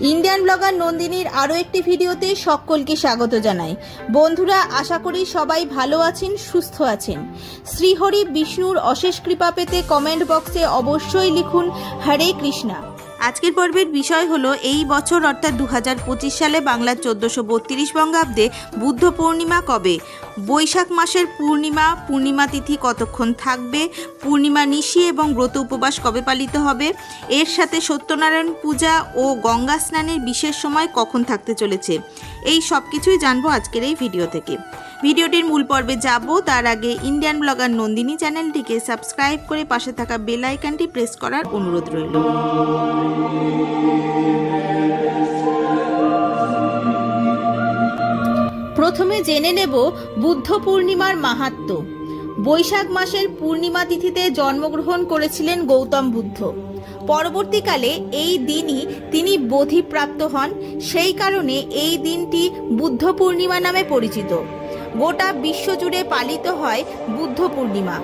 Indian blogger নন্দিনীর আরও একটি ভিডিওতে সকলকে স্বাগত জানাই। বন্ধুরা, আশা করি সবাই ভালো আছেন, সুস্থ আছেন। শ্রীহরি বিষ্ণুর অশেষ কৃপা পেতে কমেন্ট বক্সে অবশ্যই লিখুন, হরে কৃষ্ণা। আজকের পর্বের বিষয় হলো, এই বছর অর্থাৎ দু হাজার পঁচিশ সালে বাংলার চোদ্দোশো বত্রিশ বঙ্গাব্দে বুদ্ধ পূর্ণিমা কবে? বৈশাখ মাসের পূর্ণিমা পূর্ণিমা তিথি কতক্ষণ থাকবে? পূর্ণিমা নিশি এবং ব্রত উপবাস কবে পালিত হবে? এর সাথে সত্যনারায়ণ পূজা ও গঙ্গা স্নানের বিশেষ সময় কখন থাকতে চলেছে? এই সব কিছুই জানব আজকের এই ভিডিও থেকে। ভিডিওটির মূল পর্বে যাব। তার আগে ইন্ডিয়ান ব্লগার নন্দিনী চ্যানেলটিকে সাবস্ক্রাইব করে পাশে থাকা বেল আইকনটি প্রেস করার অনুরোধ রইল। প্রথমে জেনে নেব বুদ্ধ পূর্ণিমার মাহাত্ম্য বৈশাখ মাসের পূর্ণিমা তিথিতে জন্মগ্রহণ করেছিলেন গৌতম বুদ্ধ। পরবর্তীকালে এই দিনই তিনি বোধিপ্রাপ্ত হন। সেই কারণে এই দিনটি বুদ্ধ পূর্ণিমা নামে পরিচিত। গোটা বিশ্বজুড়ে পালিত হয় বুদ্ধ পূর্ণিমা।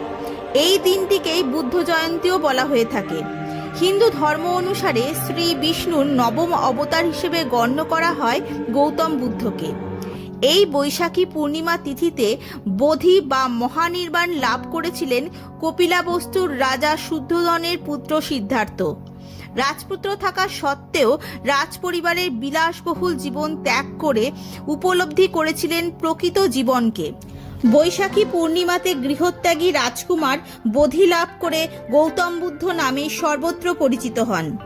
এই দিনটিকেই বুদ্ধ জয়ন্তীও বলা হয়ে থাকে। হিন্দু ধর্ম অনুসারে শ্রী বিষ্ণুর নবম অবতার হিসেবে গণ্য করা হয় গৌতম বুদ্ধকে। এই বৈশাখী পূর্ণিমা তিথিতে বোধি বা মহানির্বাণ লাভ করেছিলেন কপিলাবস্তুর রাজা শুদ্ধোধনের পুত্র সিদ্ধার্থ। রাজপুত্র থাকা সত্ত্বেও রাজপরিবারের বিলাসবহুল জীবন ত্যাগ করে উপলব্ধি করেছিলেন প্রকৃত জীবনকে। বৈশাখী পূর্ণিমাতে গৃহত্যাগী রাজকুমার বোধি লাভ করে গৌতম বুদ্ধ নামে সর্বত্র পরিচিত হন।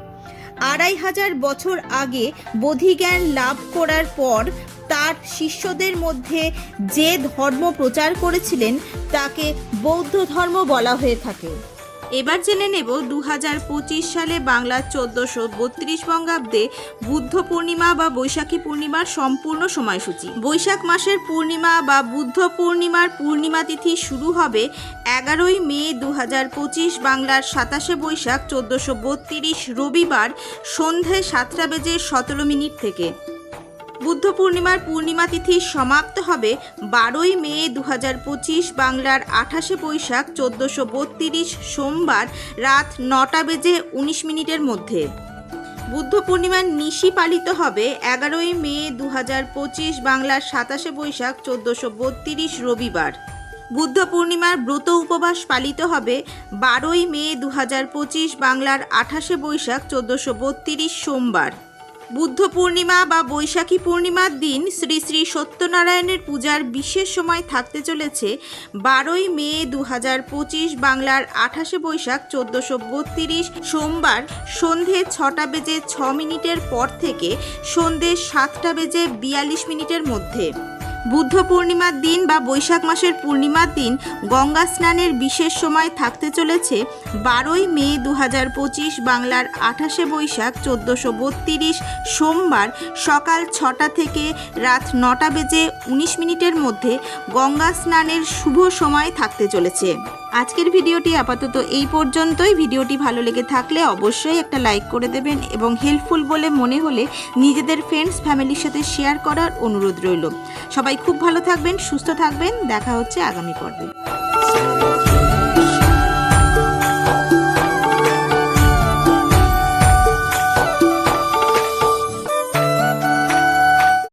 আড়াই হাজার বছর আগে বোধিজ্ঞান লাভ করার পর তার শিষ্যদের মধ্যে যে ধর্ম প্রচার করেছিলেন তাকে বৌদ্ধ ধর্ম বলা হয়ে থাকে। এবার জেনে নেব দু হাজার পঁচিশ সালে বাংলার চোদ্দশো বত্রিশ বঙ্গাব্দে বুদ্ধ পূর্ণিমা বা বৈশাখী পূর্ণিমার সম্পূর্ণ সময়সূচি। বৈশাখ মাসের পূর্ণিমা বা বুদ্ধ পূর্ণিমার পূর্ণিমা তিথি শুরু হবে এগারোই মে দু হাজার পঁচিশ বাংলার সাতাশে বৈশাখ চোদ্দশো বত্রিশ রবিবার সন্ধে সাতটা বেজে সতেরো মিনিট থেকে। বুদ্ধ পূর্ণিমার পূর্ণিমা তিথি সমাপ্ত হবে বারোই মে দু হাজার পঁচিশ বাংলার আঠাশে বৈশাখ চোদ্দোশো বত্রিশ সোমবার রাত নটা বেজে উনিশ মিনিটের মধ্যে। বুদ্ধ পূর্ণিমার নিশি পালিত হবে এগারোই মে দু হাজার পঁচিশ বাংলার সাতাশে বৈশাখ চোদ্দোশো বত্রিশ রবিবার। বুদ্ধ পূর্ণিমার ব্রত উপবাস পালিত হবে বারোই মে দু হাজার পঁচিশ বাংলার আঠাশে বৈশাখ চোদ্দোশো বত্রিশ সোমবার। বুদ্ধ পূর্ণিমা বা বৈশাখী পূর্ণিমার দিন শ্রী শ্রী সত্যনারায়ণের পূজার বিশেষ সময় থাকতে চলেছে বারোই মে দু হাজার পঁচিশ বাংলার আঠাশে বৈশাখ চোদ্দোশো বত্রিশ সোমবার সন্ধে ছটা বেজে ছ মিনিটের পর থেকে সন্ধে সাতটা বেজে বিয়াল্লিশ মিনিটের মধ্যে। বুদ্ধ পূর্ণিমার দিন বা বৈশাখ মাসের পূর্ণিমার দিন গঙ্গা স্নানের বিশেষ সময় থাকতে চলেছে বারোই মে দু হাজার পঁচিশ বাংলার আঠাশে বৈশাখ চোদ্দোশো বত্রিশ সোমবার সকাল ছটা থেকে রাত নটা বেজে উনিশ মিনিটের মধ্যে গঙ্গা স্নানের শুভ সময় থাকতে চলেছে। আজকের ভিডিওটি আপাতত এই পর্যন্তই। ভিডিওটি ভালো লেগে থাকলে অবশ্যই একটা লাইক করে দেবেন এবং হেল্পফুল বলে মনে হলে নিজেদের ফ্রেন্ডস ফ্যামিলির সাথে শেয়ার করার অনুরোধ রইল। সবাই খুব ভালো থাকবেন, সুস্থ থাকবেন। দেখা হচ্ছে আগামী পর্বে।